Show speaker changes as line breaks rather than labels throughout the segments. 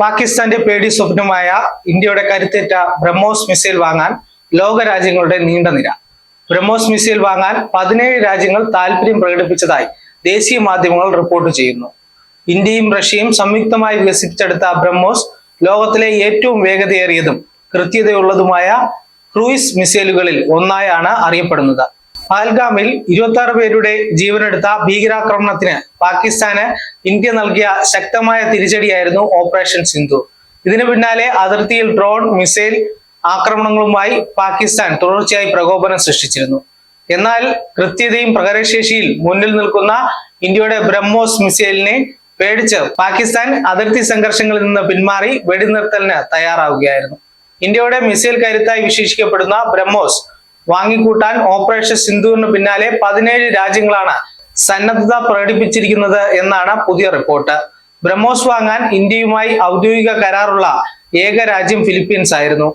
പാകിസ്ഥാന്റെ പേടി സ്വപ്നമായ ഇന്ത്യയുടെ കരുത്തേറ്റ ബ്രഹ്മോസ് മിസൈൽ വാങ്ങാൻ ലോക രാജ്യങ്ങളുടെ നീണ്ട നിര. ബ്രഹ്മോസ് മിസൈൽ വാങ്ങാൻ പതിനേഴ് രാജ്യങ്ങൾ താല്പര്യം പ്രകടിപ്പിച്ചതായി ദേശീയ മാധ്യമങ്ങൾ റിപ്പോർട്ട് ചെയ്യുന്നു. ഇന്ത്യയും റഷ്യയും സംയുക്തമായി വികസിപ്പിച്ചെടുത്ത ബ്രഹ്മോസ് ലോകത്തിലെ ഏറ്റവും വേഗതയേറിയതും കൃത്യതയുള്ളതുമായ ക്രൂയിസ് മിസൈലുകളിൽ ഒന്നായാണ് അറിയപ്പെടുന്നത്. പഹൽഗാമിൽ ഇരുപത്തി ആറ് പേരുടെ ജീവനെടുത്ത ഭീകരാക്രമണത്തിന് പാകിസ്ഥാന് ഇന്ത്യ നൽകിയ ശക്തമായ തിരിച്ചടിയായിരുന്നു ഓപ്പറേഷൻ സിന്ധു. ഇതിനു പിന്നാലെ അതിർത്തിയിൽ ഡ്രോൺ മിസൈൽ ആക്രമണങ്ങളുമായി പാകിസ്ഥാൻ തുടർച്ചയായി പ്രകോപനം സൃഷ്ടിച്ചിരുന്നു. എന്നാൽ കൃത്യതയും പ്രകരശേഷിയിൽ മുന്നിൽ നിൽക്കുന്ന ഇന്ത്യയുടെ ബ്രഹ്മോസ് മിസൈലിനെ പേടിച്ച് പാകിസ്ഥാൻ അതിർത്തി സംഘർഷങ്ങളിൽ നിന്ന് പിന്മാറി വെടിനിർത്തലിന് തയ്യാറാവുകയായിരുന്നു. ഇന്ത്യയുടെ മിസൈൽ കരുത്തായി വിശേഷിക്കപ്പെടുന്ന ബ്രഹ്മോസ് വാങ്ങിക്കൂട്ടാൻ ഓപ്പറേഷൻ സിന്ധുവിന് പിന്നാലെ പതിനേഴ് രാജ്യങ്ങളാണ് സന്നദ്ധത പ്രകടിപ്പിച്ചിരിക്കുന്നത് എന്നാണ് പുതിയ റിപ്പോർട്ട്. ബ്രഹ്മോസ് വാങ്ങാൻ ഇന്ത്യയുമായി ഔദ്യോഗിക കരാറുള്ള ഏക രാജ്യം ഫിലിപ്പീൻസ് ആയിരുന്നു.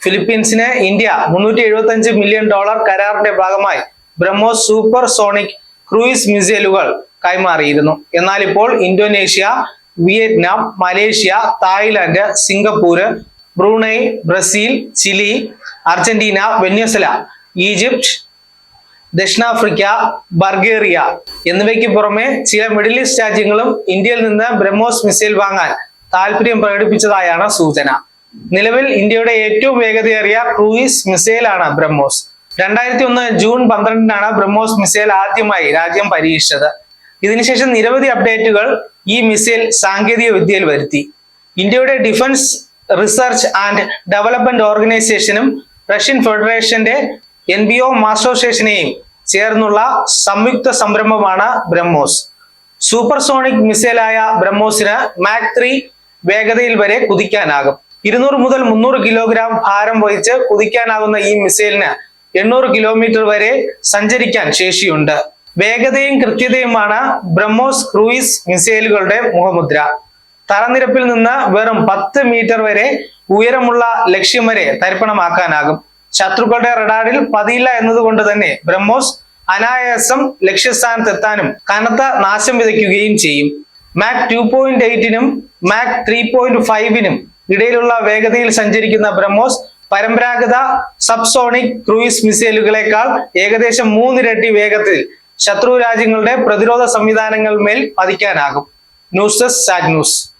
ഫിലിപ്പീൻസിന് ഇന്ത്യ മുന്നൂറ്റി എഴുപത്തി അഞ്ച് മില്യൺ ഡോളർ കരാറിന്റെ ഭാഗമായി ബ്രഹ്മോസ് സൂപ്പർ സോണിക് ക്രൂയിസ് മിസൈലുകൾ കൈമാറിയിരുന്നു. എന്നാൽ ഇപ്പോൾ Indonesia Vietnam Malaysia Thailand Singapore Brunei Brazil Chile Argentina Venezuela Egypt ദക്ഷിണാഫ്രിക്ക ബർഗേറിയ എന്നിവയ്ക്ക് പുറമെ ചില മിഡിൽ ഈസ്റ്റ് രാജ്യങ്ങളും ഇന്ത്യയിൽ നിന്ന് ബ്രഹ്മോസ് മിസൈൽ വാങ്ങാൻ താല്പര്യം പ്രകടിപ്പിച്ചതായാണ് സൂചന. നിലവിൽ ഇന്ത്യയുടെ ഏറ്റവും വേഗതയേറിയ ക്രൂയിസ് മിസൈലാണ് ബ്രഹ്മോസ്. രണ്ടായിരത്തി ഒന്ന് ജൂൺ പന്ത്രണ്ടിനാണ് ബ്രഹ്മോസ് മിസൈൽ ആദ്യമായി രാജ്യം പരീക്ഷിച്ചത്. ഇതിനുശേഷം നിരവധി അപ്ഡേറ്റുകൾ ഈ മിസൈൽ സാങ്കേതിക വിദ്യയിൽ വരുത്തി. ഇന്ത്യയുടെ ഡിഫൻസ് റിസർച്ച് ആൻഡ് ഡെവലപ്മെന്റ് ഓർഗനൈസേഷനും റഷ്യൻ ഫെഡറേഷന്റെ എൻ ബി ഒ മാസ്റ്റോസ്റ്റേഷനെയും ചേർന്നുള്ള സംയുക്ത സംരംഭമാണ് ബ്രഹ്മോസ്. സൂപ്പർസോണിക് മിസൈലായ ബ്രഹ്മോസിന് മാക് ത്രീ വേഗതയിൽ വരെ കുതിക്കാനാകും. ഇരുന്നൂറ് മുതൽ മുന്നൂറ് കിലോഗ്രാം ഭാരം വഹിച്ച് കുതിക്കാനാകുന്ന ഈ മിസൈലിന് എണ്ണൂറ് കിലോമീറ്റർ വരെ സഞ്ചരിക്കാൻ ശേഷിയുണ്ട്. വേഗതയും കൃത്യതയുമാണ് ബ്രഹ്മോസ് ക്രൂയിസ് മിസൈലുകളുടെ മുഖമുദ്ര. തറനിരപ്പിൽ നിന്ന് വെറും പത്ത് മീറ്റർ വരെ ഉയരമുള്ള ലക്ഷ്യം വരെ തരിപ്പണമാക്കാനാകും. ശത്രുക്കളുടെ റഡാറിൽ പതിയില്ല എന്നതുകൊണ്ട് തന്നെ ബ്രഹ്മോസ് അനായാസം ലക്ഷ്യസ്ഥാനത്തെത്താനും കനത്ത നാശം വിതയ്ക്കുകയും ചെയ്യും. മാക് ടു പോയിന്റ് എയ്റ്റിനും മാക് ത്രീ പോയിന്റ് ഫൈവിനും ഇടയിലുള്ള വേഗതയിൽ സഞ്ചരിക്കുന്ന ബ്രഹ്മോസ് പരമ്പരാഗത സബ്സോണിക് ക്രൂയിസ് മിസൈലുകളെക്കാൾ ഏകദേശം മൂന്നിരട്ടി വേഗത്തിൽ ശത്രു രാജ്യങ്ങളുടെ പ്രതിരോധ സംവിധാനങ്ങൾ മേൽ പതിക്കാനാകും. News desk news.